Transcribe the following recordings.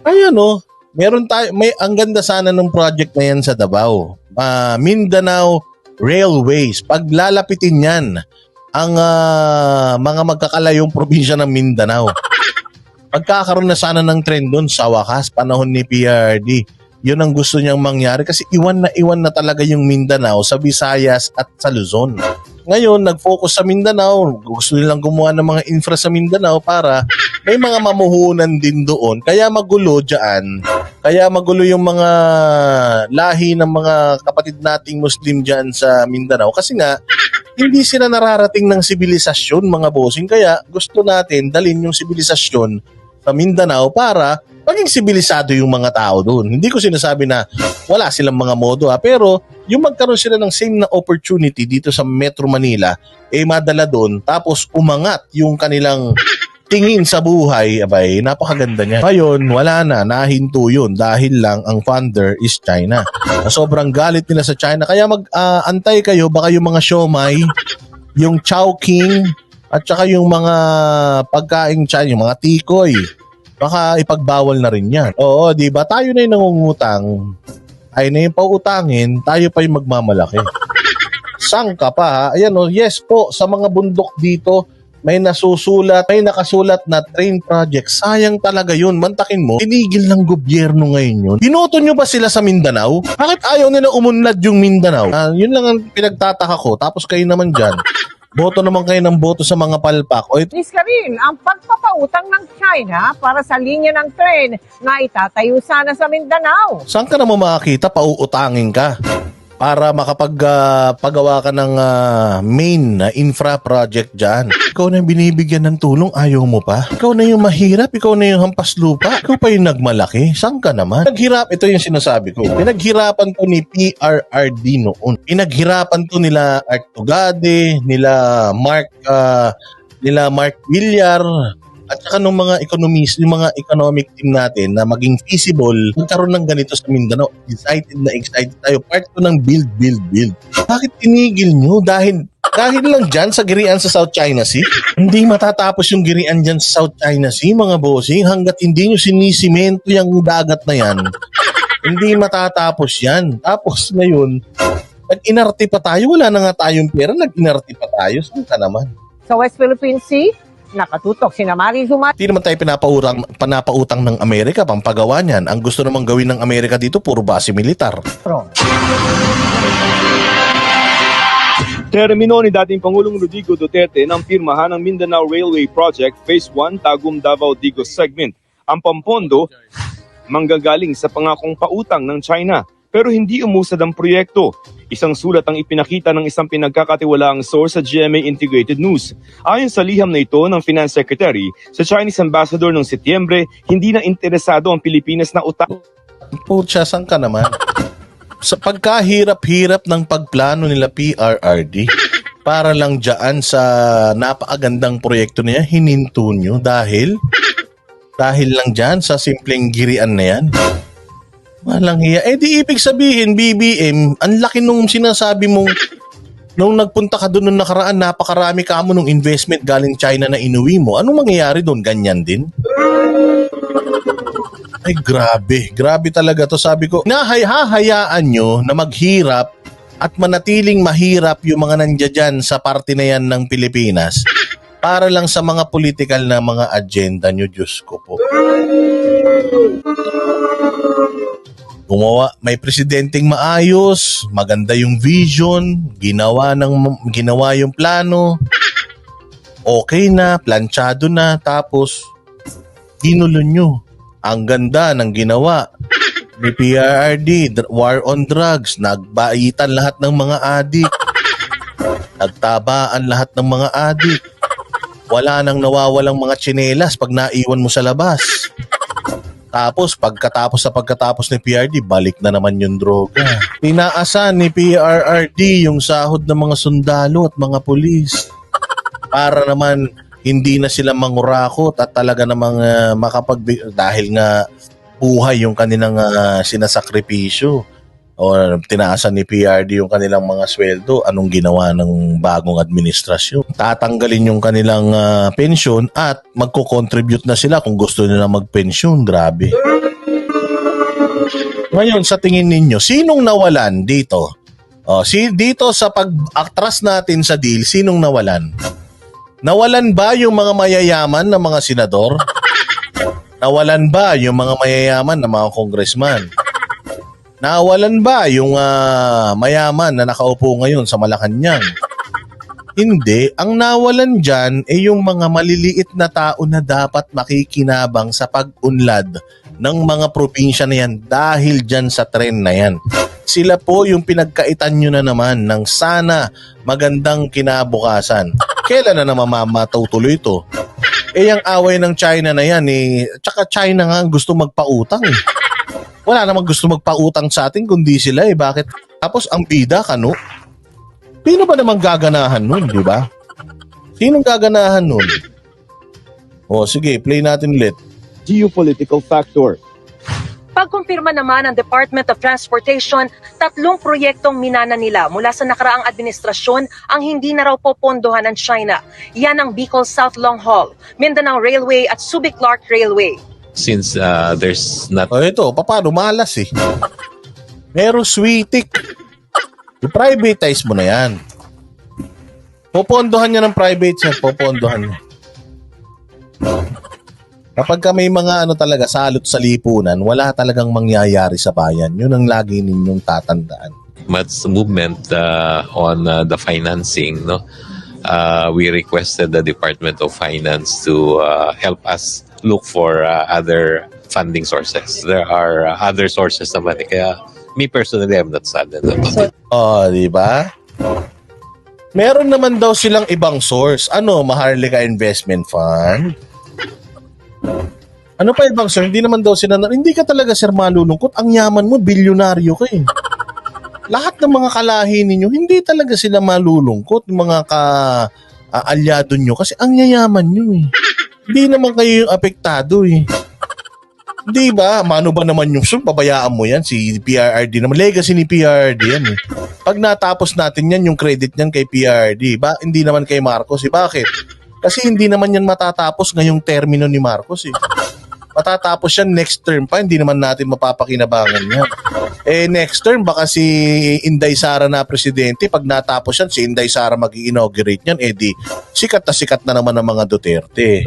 Ayan oh, meron tayo, may, ang ganda sana ng project na yan sa Davao. Ah, Mindanao Railways. Paglalapitin yan, ang ah, mga magkakalayong probinsya ng Mindanao. Pagkakaroon na sana ng trend doon sa wakas, panahon ni PRD. Yun ang gusto niyang mangyari kasi iwan na iwan na talaga yung Mindanao sa Visayas at sa Luzon. Ngayon, nag-focus sa Mindanao. Gusto nilang gumawa ng mga infra sa Mindanao para may mga mamuhunan din doon. Kaya magulo dyan. Kaya magulo yung mga lahi ng mga kapatid nating Muslim dyan sa Mindanao. Kasi nga, hindi sila nararating ng sibilisasyon mga bossing. Kaya gusto natin dalin yung sibilisasyon sa Mindanao para maging sibilisado yung mga tao doon. Hindi ko sinasabi na wala silang mga modo ha, pero yung magkaroon sila ng same na opportunity dito sa Metro Manila, eh madala doon, tapos umangat yung kanilang tingin sa buhay, abay, napakaganda niya. Ngayon, wala na, nahinto yun dahil lang ang funder is China. Na sobrang galit nila sa China. Kaya mag-antay kayo, baka yung mga siomay, yung Chowking, at saka yung mga pagkain China, yung mga tikoy, baka ipagbawal na rin yan. Oo, di ba? Tayo na yung nangungutang, ay na yung pautangin, tayo pa yung magmamalaki. Sang ka pa ha? Ayan o, yes po, sa mga bundok dito, may nasusulat, may nakasulat na train project. Sayang talaga yun. Mantakin mo, tinigil ng gobyerno ngayon yun. Binoto nyo ba sila sa Mindanao? Bakit ayaw nila umunlad yung Mindanao? Ah, yun lang ang pinagtataka ko. Tapos kayo naman dyan, boto naman kayo ng boto sa mga palpak. O ito, Nis ka rin ang pagpapautang ng China para sa linya ng tren na itatayo sana sa Mindanao. saan ka naman makakita? Pauutangin ka para makapag-pagawa ka ng ah, main na infra project dyan. Ikaw na yung binibigyan ng tulong, ayaw mo pa. Ikaw na yung mahirap, ikaw na yung hampas lupa. Ikaw pa yung nagmalaki. Saan ka naman? Pinaghirap, ito yung sinasabi ko. Pinaghirapan to ni PRRD noon. Pinaghirapan to nila Art Tugade, nila Mark, ah, nila Mark Villar, at saka ng mga economist, yung mga economic team natin na maging feasible, magkaroon ng ganito sa Mindanao. Excited na excited tayo. Part to ng build, build, build. Bakit tinigil nyo? Dahil dahil lang dyan sa girian sa South China Sea, hindi matatapos yung girian dyan sa South China Sea, mga bossing, hanggat hindi nyo sinisimento yung dagat na yan. hindi matatapos yan. Tapos ngayon, nag-inarte pa tayo, wala na nga tayong pera, nag-inarte pa tayo. Saan ka naman? Sa West Philippine Sea, nakatutok si Mari Zuma Hindi naman tayo pinapautang, panapautang ng Amerika pampagawa niyan. Ang gusto namang gawin ng Amerika dito, puro base militar. Termino ni dating Pangulong Rodrigo Duterte ng pirmahan ng Mindanao Railway Project Phase 1 Tagum Davao Digos Segment. Ang pampondo manggagaling sa pangakong pautang ng China pero hindi umusad ang proyekto. Isang sulat ang ipinakita ng isang pinagkakatiwalaang source sa GMA Integrated News. Ayon sa liham na ito ng Finance Secretary, sa Chinese Ambassador noong Setyembre, hindi na interesado ang Pilipinas na utang. Pucha, saan ka naman? Sa pagkahirap-hirap ng pagplano nila PRRD, para lang dyan sa napakagandang proyekto niya, hininto nyo dahil dahil lang dyan sa simpleng girian na yan. Walang hiya. Eh di ibig sabihin, BBM, ang laki nung sinasabi mong nung nagpunta ka doon nung nakaraan, napakarami ka mo nung investment galing China na inuwi mo. Anong mangyayari doon? Ganyan din? Ay, grabe. Grabe talaga to. Sabi ko, nahay, hahayaan nyo na maghirap at manatiling mahirap yung mga nandiyan dyan sa parte na yan ng Pilipinas para lang sa mga political na mga agenda nyo, Diyos ko po. Gumawa, may presidenteng maayos, maganda yung vision, ginawa ng ginawa yung plano. Okay na, planchado na, tapos ginulo nyo. Ang ganda ng ginawa ni PRRD, war on drugs, nagbaitan lahat ng mga adik. Nagtabaan lahat ng mga adik. Wala nang nawawalang mga tsinelas pag naiwan mo sa labas. Tapos, pagkatapos sa pagkatapos ni PRD, balik na naman yung droga. Tinaasan ni PRRD yung sahod ng mga sundalo at mga pulis. Para naman hindi na sila mangurakot at talaga namang uh, makapag... Dahil nga buhay yung kanilang ah, sinasakripisyo o tinaasan ni PRD yung kanilang mga sweldo, anong ginawa ng bagong administrasyon? Tatanggalin yung kanilang ah, pensyon at magko-contribute na sila kung gusto nila magpensyon. Grabe. Ngayon, sa tingin ninyo, sinong nawalan dito? O, si, dito sa pag-atras natin sa deal, sinong nawalan? Nawalan ba yung mga mayayaman na mga senador? Nawalan ba yung mga mayayaman na mga congressman? Nawalan ba yung ah, mayaman na nakaupo ngayon sa Malacanang? Hindi. Ang nawalan dyan ay yung mga maliliit na tao na dapat makikinabang sa pag-unlad ng mga probinsya na yan dahil dyan sa tren na yan. Sila po yung pinagkaitan nyo na naman ng sana magandang kinabukasan. Kailan na naman matutuloy ito? Eh, yung away ng China na yan, eh, tsaka China nga ang gusto magpautang eh. Wala namang gusto magpautang sa atin kundi sila eh. Bakit? Tapos ang bida, kano? Sino ba namang gaganahan nun, di ba? Sinong gaganahan nun? O sige, play natin ulit. Geopolitical factor. Pagkumpirma naman ng Department of Transportation, tatlong proyektong minana nila mula sa nakaraang administrasyon ang hindi na raw popondohan ng China. Yan ang Bicol South Long Haul, Mindanao Railway at Subic Clark Railway. Since uh, there's not O ito, paano? Malas eh. Meron sweetik. I-privatize mo na yan. Popondohan niya ng private yan. Popondohan niya. Kapag ka may mga ano talaga, salot sa lipunan, wala talagang mangyayari sa bayan. Yun ang lagi ninyong tatandaan. much movement uh, on uh, the financing, no, uh, we requested the Department of Finance to uh, help us look for uh, other funding sources. There are uh, other sources naman. eh. Kaya me personally, I'm not saddened about it. Oh, di ba? Meron naman daw silang ibang source. Ano, Maharlika Investment Fund? Ano pa ibang source? Hindi naman daw sila, hindi ka talaga sir malulungkot. Ang yaman mo, bilyonaryo ka eh. Lahat ng mga kalahi ninyo, hindi talaga sila malulungkot. Mga ka ah, alyado nyo kasi ang yayaman nyo eh. Hindi naman kayo yung apektado eh. Di ba? Mano ba naman yung so, pabayaan mo yan si PRRD naman. Legacy ni PRRD yan eh. Pag natapos natin yan, yung credit niyan kay PRRD, ba? Hindi naman kay Marcos eh. Bakit? Kasi hindi naman yan matatapos ngayong termino ni Marcos eh. Matatapos yan next term pa, hindi naman natin mapapakinabangan yan. Eh next term, baka si Inday Sara na presidente, pag natapos yan, si Inday Sara mag inaugurate yan, eh di, sikat na sikat na naman ng mga Duterte.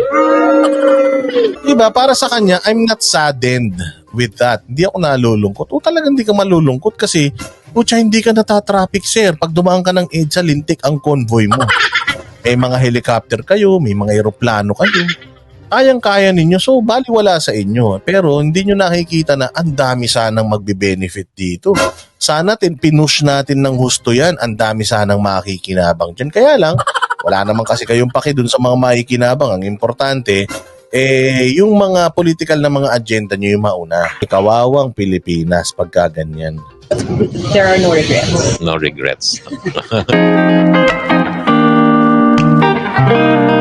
Diba? Para sa kanya, I'm not saddened with that. Hindi ako nalulungkot. O talagang hindi ka malulungkot kasi, putya, hindi ka natatraffic, sir. Pag dumaan ka ng EDSA, lintik ang convoy mo. May mga helicopter kayo, may mga eroplano kayo. Kayang-kaya ninyo, so baliwala sa inyo. Pero hindi nyo nakikita na ang dami sanang magbe-benefit dito. Sana tin pinush natin ng husto yan, ang dami sanang makikinabang dyan. Kaya lang, wala naman kasi kayong paki dun sa mga makikinabang. Ang importante, eh, yung mga political na mga agenda nyo yung mauna. Kawawang Pilipinas pagka ganyan. There are no regrets. No regrets.